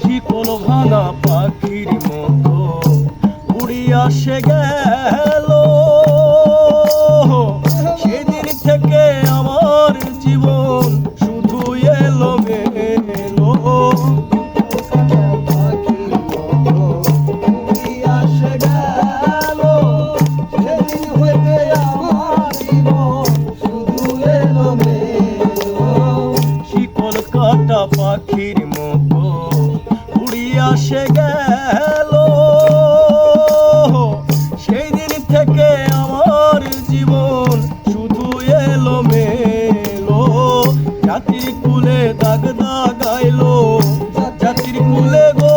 শিকল ভাঙা পাখির মতো। উড়িয়া সে গেল। সেদিন থেকে আমার জীবন শুধু এলো মেলো শিকল পাখির মতো উড়িয়া সে গেল। সেই দিন থেকে আমার জীবন শুধু এলো মেলো জাতির কুলে দাগ দাগাইলো জাতির কুলে গো